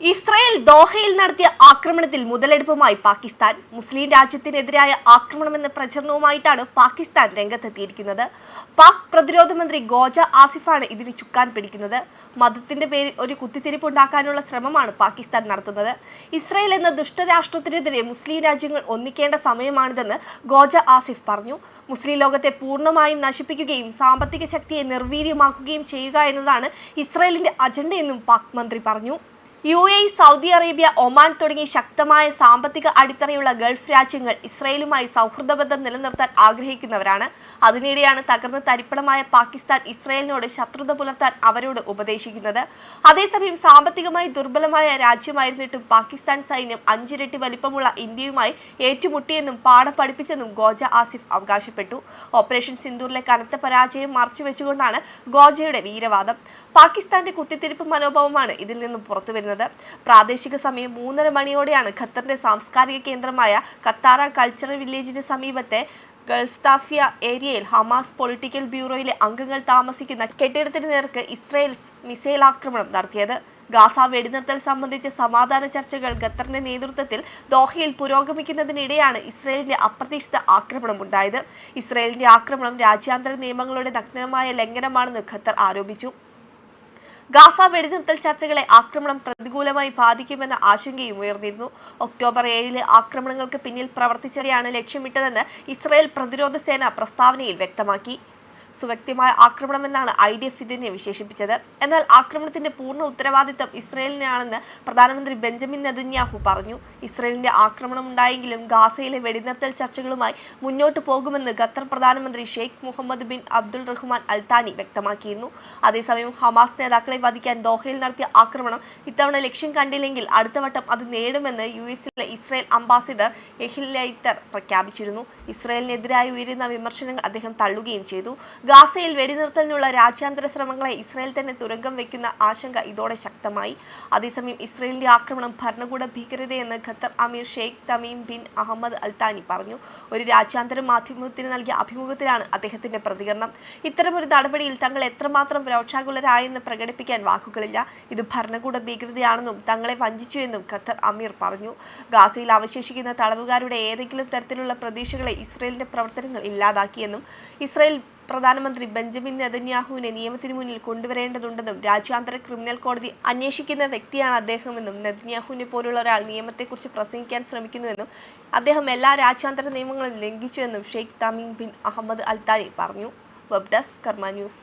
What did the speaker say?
Israel ദോഹയിൽ നടത്തിയ ആക്രമണത്തിൽ മുതലെടുപ്പുമായി പാകിസ്ഥാൻ മുസ്ലിം രാജ്യത്തിനെതിരായ ആക്രമണമെന്ന പ്രചരണവുമായിട്ടാണ് പാകിസ്ഥാൻ രംഗത്തെത്തിയിരിക്കുന്നത്. പാക് പ്രതിരോധ മന്ത്രി ഗോജ ആസിഫാണ് ഇതിന് ചുക്കാൻ പിടിക്കുന്നത്. മതത്തിന്റെ പേരിൽ ഒരു കുത്തിത്തിരിപ്പ് ഉണ്ടാക്കാനുള്ള ശ്രമമാണ് പാകിസ്ഥാൻ നടത്തുന്നത്. ഇസ്രായേൽ എന്ന ദുഷ്ടരാഷ്ട്രത്തിനെതിരെ മുസ്ലിം രാജ്യങ്ങൾ ഒന്നിക്കേണ്ട സമയമാണിതെന്ന് ഗോജ ആസിഫ് പറഞ്ഞു. മുസ്ലിം ലോകത്തെ പൂർണമായും നശിപ്പിക്കുകയും സാമ്പത്തിക ശക്തിയെ നിർവീര്യമാക്കുകയും ചെയ്യുക എന്നതാണ് ഇസ്രായേലിന്റെ അജണ്ടയെന്നും പാക് മന്ത്രി പറഞ്ഞു. U A Saudi Arabia Oman തുടങ്ങി ശക്തമായ സാമ്പത്തിക അടിത്തറയുള്ള ഗൾഫ് രാജ്യങ്ങൾ ഇസ്രയേലുമായി സൗഹൃദ ബന്ധം നിലനിർത്താൻ ആഗ്രഹിക്കുന്നവരാണ്. അതിനിടെയാണ് തകർന്ന് തരിപ്പണമായ പാകിസ്ഥാൻ ഇസ്രയേലിനോട് ശത്രുത പുലർത്താൻ അവരോട് ഉപദേശിക്കുന്നത്. അതേസമയം സാമ്പത്തികമായി ദുർബലമായ രാജ്യമായിരുന്നിട്ടും പാകിസ്ഥാൻ സൈന്യം അഞ്ചിരട്ടി വലിപ്പമുള്ള ഇന്ത്യയുമായി ഏറ്റുമുട്ടിയെന്നും പാഠം പഠിപ്പിച്ചെന്നും ഗോജ ആസിഫ് അവകാശപ്പെട്ടു. ഓപ്പറേഷൻ സിന്ദൂറിലെ കനത്ത പരാജയം മറച്ചുവെച്ചുകൊണ്ടാണ് ഗോജയുടെ വീരവാദം. പാകിസ്ഥാന്റെ കുത്തിത്തിരിപ്പ് മനോഭാവമാണ് ഇതിൽ നിന്നും പുറത്തുവരുന്നത്. പ്രാദേശിക സമയം മൂന്നര മണിയോടെയാണ് ഖത്തറിന്റെ സാംസ്കാരിക കേന്ദ്രമായ കത്താറ കൾച്ചറൽ വില്ലേജിന് സമീപത്തെ ഗൾഫ്താഫിയ ഏരിയയിൽ ഹമാസ് പൊളിറ്റിക്കൽ ബ്യൂറോയിലെ അംഗങ്ങൾ താമസിക്കുന്ന കെട്ടിടത്തിന് നേർക്ക് ഇസ്രയേൽ മിസൈൽ ആക്രമണം നടത്തിയത്. ഗാസ വെടിനിർത്തൽ സംബന്ധിച്ച സമാധാന ചർച്ചകൾ ഖത്തറിന്റെ നേതൃത്വത്തിൽ ദോഹയിൽ പുരോഗമിക്കുന്നതിനിടെയാണ് ഇസ്രയേലിന്റെ അപ്രതീക്ഷിത ആക്രമണം ഉണ്ടായത്. ഇസ്രയേലിന്റെ ആക്രമണം രാജ്യാന്തര നിയമങ്ങളുടെ നഗ്നമായ ലംഘനമാണെന്ന് ഖത്തർ ആരോപിച്ചു. ഗാസ വെടിനിർത്തൽ ചർച്ചകളെ ആക്രമണം പ്രതികൂലമായി ബാധിക്കുമെന്ന ആശങ്കയും ഉയർന്നിരുന്നു. ഒക്ടോബർ ഏഴിലെ ആക്രമണങ്ങൾക്ക് പിന്നിൽ പ്രവർത്തിച്ചവരെയാണ് ലക്ഷ്യമിട്ടതെന്ന് ഇസ്രായേൽ പ്രതിരോധ സേന പ്രസ്താവനയിൽ വ്യക്തമാക്കി. സുവ്യക്തമായ ആക്രമണമെന്നാണ് ഐ ഡി എഫ് ഇതിനെ വിശേഷിപ്പിച്ചത്. എന്നാൽ ആക്രമണത്തിന്റെ പൂർണ ഉത്തരവാദിത്തം ഇസ്രയേലിനാണെന്ന് പ്രധാനമന്ത്രി ബെഞ്ചമിൻ നെതന്യാഹു പറഞ്ഞു. ഇസ്രയേലിന്റെ ആക്രമണം ഉണ്ടായെങ്കിലും ഗാസയിലെ വെടിനിർത്തൽ ചർച്ചകളുമായി മുന്നോട്ട് പോകുമെന്ന് ഖത്തർ പ്രധാനമന്ത്രി Sheikh Mohammed bin Abdul Rahman Al Thani വ്യക്തമാക്കിയിരുന്നു. അതേസമയം ഹമാസ് നേതാക്കളെ വധിക്കാൻ ദോഹയിൽ നടത്തിയ ആക്രമണം ഇത്തവണ ലക്ഷ്യം കണ്ടില്ലെങ്കിൽ അടുത്ത വട്ടം അത് നേടുമെന്ന് യു എസിലെ ഇസ്രായേൽ അംബാസിഡർ എഹിൽ ലൈറ്റർ പ്രഖ്യാപിച്ചിരുന്നു. ഇസ്രായേലിനെതിരായി ഉയരുന്ന വിമർശനങ്ങൾ അദ്ദേഹം തള്ളുകയും ചെയ്തു. ഗാസയിൽ വെടിനിർത്തലിനുള്ള രാജ്യാന്തര ശ്രമങ്ങളെ ഇസ്രായേൽ തന്നെ തുരങ്കം വയ്ക്കുന്ന ആശങ്ക ഇതോടെ ശക്തമായി. അതേസമയം ഇസ്രായേലിന്റെ ആക്രമണം ഭരണകൂട ഭീകരതയെന്ന് Qatar Emir Sheikh Tamim bin Ahmed Al Thani പറഞ്ഞു. ഒരു രാജ്യാന്തര മാധ്യമത്തിന് നൽകിയ അഭിമുഖത്തിലാണ് അദ്ദേഹത്തിന്റെ പ്രതികരണം. ഇത്തരമൊരു നടപടിയിൽ തങ്ങൾ എത്രമാത്രം രോക്ഷാകുലരായെന്ന് പ്രകടിപ്പിക്കാൻ വാക്കുകളില്ല. ഇത് ഭരണകൂട ഭീകരതയാണെന്നും തങ്ങളെ വഞ്ചിച്ചുവെന്നും ഖത്തർ അമീർ പറഞ്ഞു. ഗാസയിൽ അവശേഷിക്കുന്ന തടവുകാരുടെ ഏതെങ്കിലും തരത്തിലുള്ള പ്രതീക്ഷകളെ ഇസ്രയേലിന്റെ പ്രവർത്തനങ്ങൾ ഇല്ലാതാക്കിയെന്നും ഇസ്രയേൽ പ്രധാനമന്ത്രി ബെഞ്ചമിൻ നെതന്യാഹുവിനെ നിയമത്തിന് മുന്നിൽ കൊണ്ടുവരേണ്ടതുണ്ടെന്നും രാജ്യാന്തര ക്രിമിനൽ കോടതി അന്വേഷിക്കുന്ന വ്യക്തിയാണ് അദ്ദേഹമെന്നും നെതന്യാഹുവിനെ പോലുള്ള ഒരാൾ നിയമത്തെക്കുറിച്ച് പ്രസംഗിക്കാൻ ശ്രമിക്കുന്നുവെന്നും അദ്ദേഹം എല്ലാ രാജ്യാന്തര നിയമങ്ങളും ലംഘിച്ചുവെന്നും Sheikh Tamim bin Ahmed Al Thani പറഞ്ഞു. Web desk Karma News.